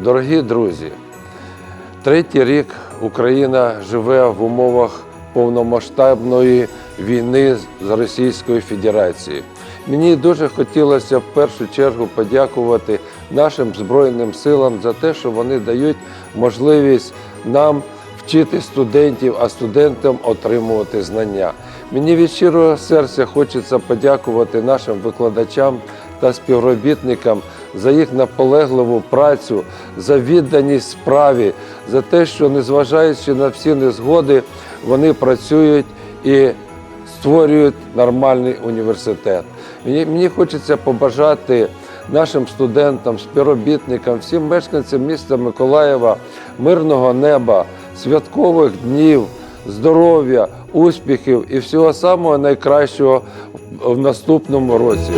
Дорогі друзі, третій рік Україна живе в умовах повномасштабної війни з Російською Федерацією. Мені дуже хотілося в першу чергу подякувати нашим Збройним силам за те, що вони дають можливість нам вчити студентів, а студентам отримувати знання. Мені від щирого серця хочеться подякувати нашим викладачам та співробітникам за їх наполегливу працю, за відданість справі, за те, що, незважаючи на всі незгоди, вони працюють і створюють нормальний університет. Мені, мені хочеться побажати нашим студентам, співробітникам, всім мешканцям міста Миколаєва мирного неба, святкових днів, здоров'я, успіхів і всього самого найкращого в- наступному році.